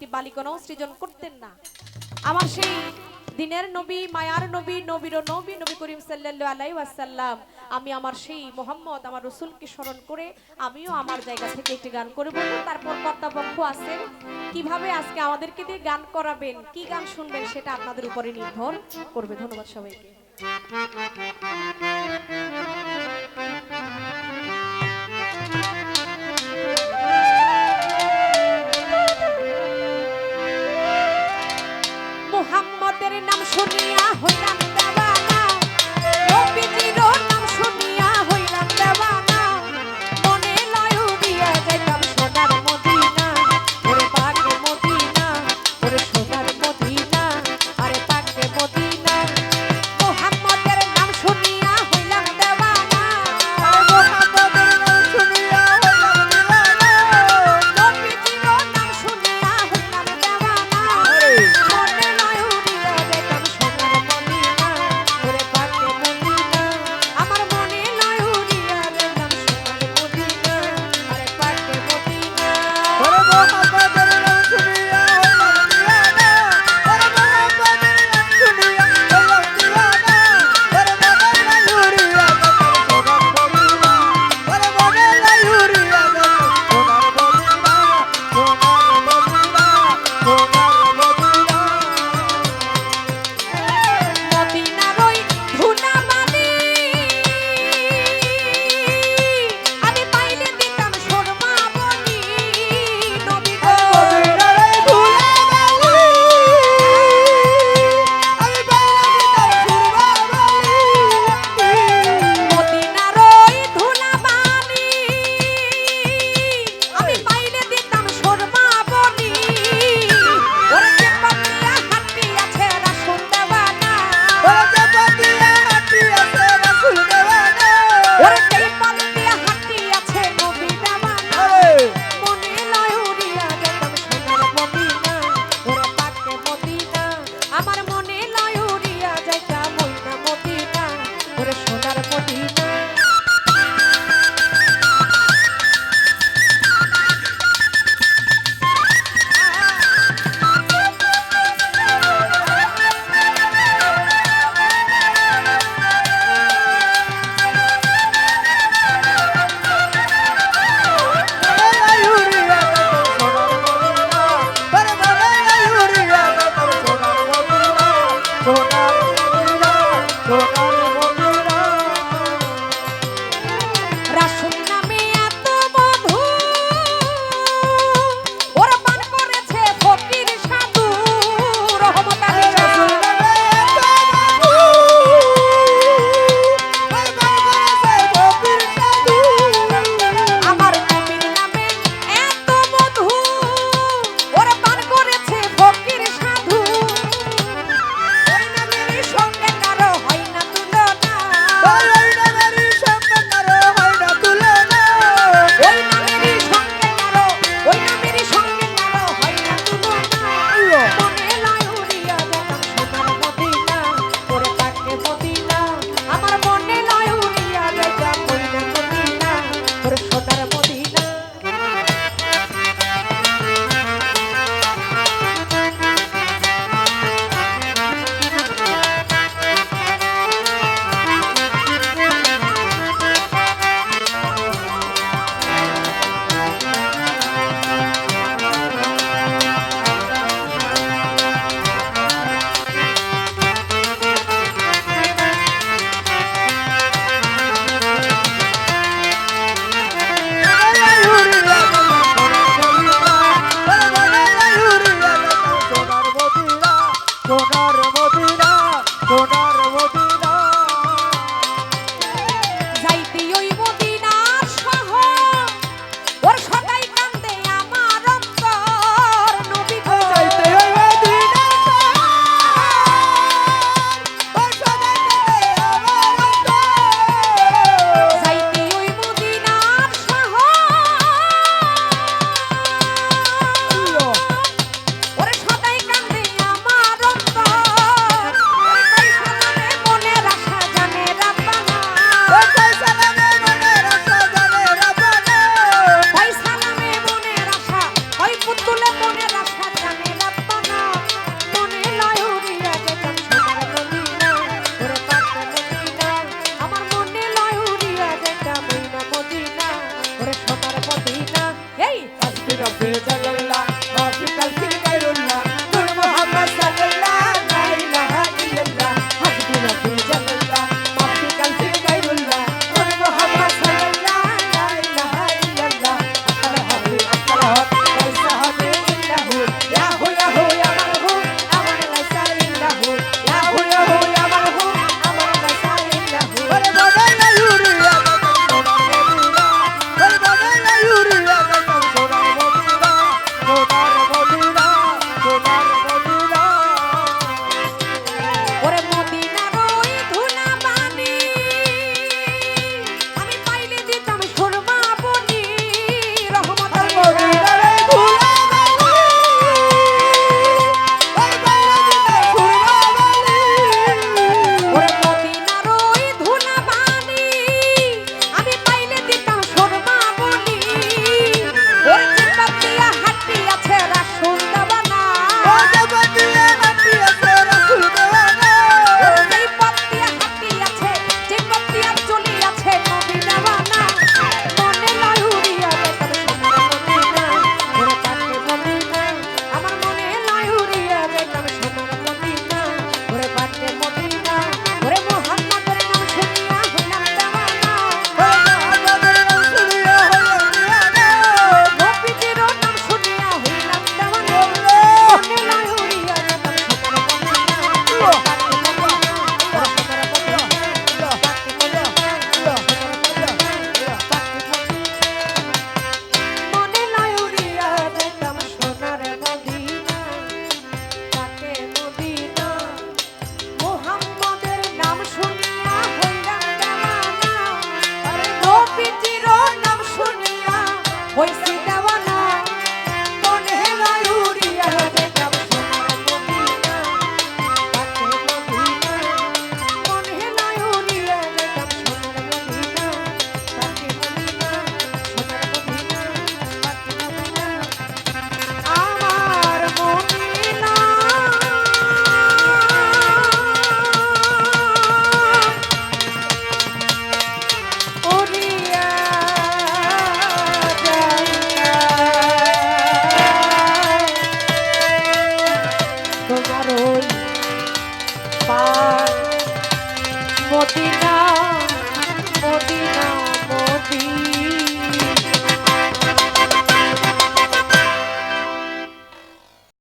একটি বালিকণাও সৃজন করতেন না। আমার সেই দিনের নবী, মায়ার নবী, নবীর নবী নবী করিম সাল্লাল্লাহু আলাইহি ওয়াসাল্লাম, আমি আমার সেই মোহাম্মদ, আমার রসুলকে স্মরণ করে আমিও আমার জায়গা থেকে একটি গান করে বলব তারপর কর্তাপক্ষ আছেন কীভাবে আজকে আমাদেরকে দিয়ে গান করাবেন, কি গান শুনবেন সেটা আপনাদের উপরে নির্ভর করবে। ধন্যবাদ সবাইকে। নাম শুনিয়া মতির